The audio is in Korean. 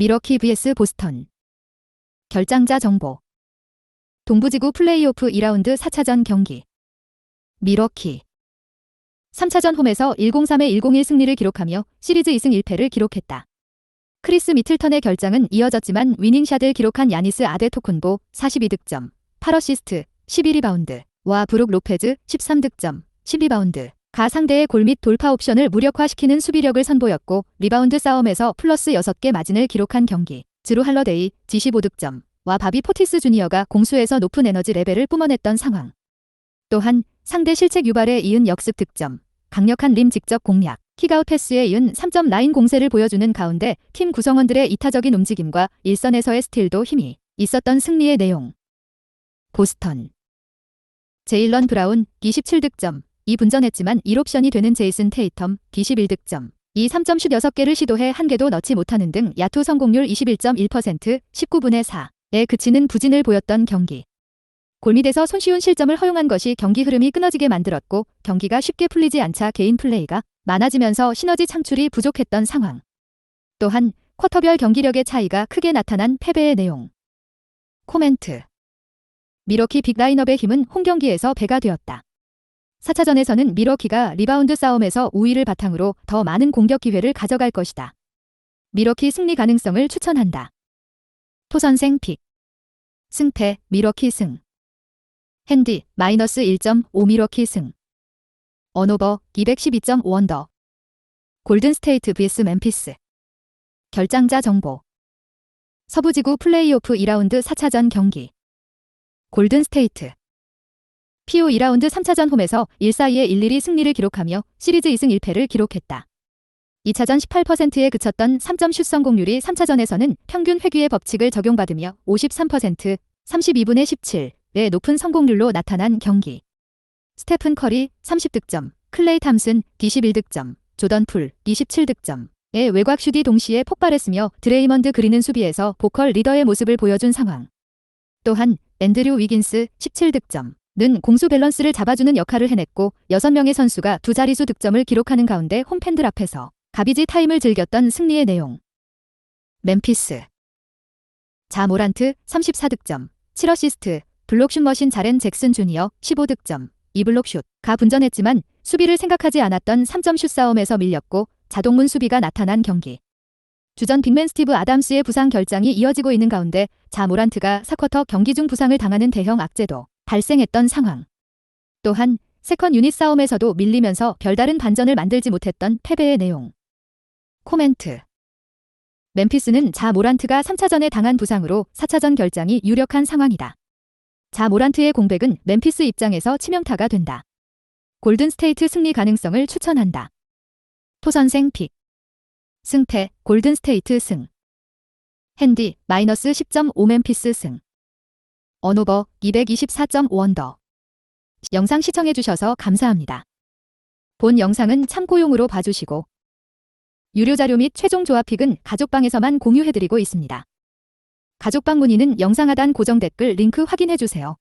미러키 vs 보스턴. 결장자 정보. 동부지구 플레이오프 2라운드 4차전 경기. 미러키. 3차전 홈에서 103의 101 승리를 기록하며 시리즈 2승 1패를 기록했다. 크리스 미틀턴의 결장은 이어졌지만 위닝샷을 기록한 야니스 아데토쿤보 42득점, 8어시스트, 11리바운드와 브룩 로페즈 13득점, 12바운드 가 상대의 골 및 돌파 옵션을 무력화시키는 수비력을 선보였고 리바운드 싸움에서 플러스 6개 마진을 기록한 경기. 드루 할러데이 25득점 와 바비 포티스 주니어가 공수에서 높은 에너지 레벨을 뿜어냈던 상황. 또한 상대 실책 유발에 이은 역습 득점, 강력한 림 직접 공략, 킥아웃 패스에 이은 3점 라인 공세를 보여주는 가운데 팀 구성원들의 이타적인 움직임과 일선에서의 스틸도 힘이 있었던 승리의 내용. 보스턴 제일런 브라운 27득점, 2분전했지만 1옵션이 되는 제이슨 테이텀 21득점. 이 3점 슛 6개를 시도해 한 개도 넣지 못하는 등 야투 성공률 21.1% 19분의 4에 그치는 부진을 보였던 경기. 골밑에서 손쉬운 실점을 허용한 것이 경기 흐름이 끊어지게 만들었고 경기가 쉽게 풀리지 않자 개인 플레이가 많아지면서 시너지 창출이 부족했던 상황. 또한 쿼터별 경기력의 차이가 크게 나타난 패배의 내용. 코멘트 미러키 빅라인업의 힘은 홈 경기에서 배가 되었다. 4차전에서는 미러키가 리바운드 싸움에서 우위를 바탕으로 더 많은 공격 기회를 가져갈 것이다. 미러키 승리 가능성을 추천한다. 토선생 픽. 승패 미러키 승. 핸디 마이너스 1.5 미러키 승. 언오버 212.5 원더. 골든 스테이트 vs 멤피스. 결장자 정보. 서부지구 플레이오프 2라운드 4차전 경기. 골든 스테이트. PO 2라운드 3차전 홈에서 1사이에 일일이 승리를 기록하며 시리즈 2승 1패를 기록했다. 2차전 18%에 그쳤던 3점 슛 성공률이 3차전에서는 평균 회귀의 법칙을 적용받으며 53%, 32분의 17의 높은 성공률로 나타난 경기. 스테픈 커리 30득점, 클레이 탐슨 21득점, 조던 풀 27득점의 외곽 슛이 동시에 폭발했으며 드레이먼드 그리는 수비에서 보컬 리더의 모습을 보여준 상황. 또한 앤드류 위긴스 17득점, 는 공수 밸런스를 잡아주는 역할을 해냈고 6명의 선수가 두 자리수 득점을 기록하는 가운데 홈팬들 앞에서 가비지 타임을 즐겼던 승리의 내용. 멤피스 자 모란트 34득점, 7어시스트, 블록슛 머신 자렌 잭슨 주니어 15득점, 2블록슛 가 분전했지만 수비를 생각하지 않았던 3점슛 싸움에서 밀렸고 자동문 수비가 나타난 경기. 주전 빅맨 스티브 아담스의 부상 결장이 이어지고 있는 가운데 자 모란트가 4쿼터 경기 중 부상을 당하는 대형 악재도 발생했던 상황. 또한 세컨 유닛 싸움에서도 밀리면서 별다른 반전을 만들지 못했던 패배의 내용. 코멘트 멤피스는 자 모란트가 3차전에 당한 부상으로 4차전 결장이 유력한 상황이다. 자 모란트의 공백은 멤피스 입장에서 치명타가 된다. 골든 스테이트 승리 가능성을 추천한다. 토선생 픽 승패 골든 스테이트 승 핸디 마이너스 10.5 멤피스 승 언오버 224.5 원더. 영상 시청해주셔서 감사합니다. 본 영상은 참고용으로 봐주시고 유료 자료 및 최종 조합픽은 가족방에서만 공유해드리고 있습니다. 가족방 문의는 영상 하단 고정 댓글 링크 확인해주세요.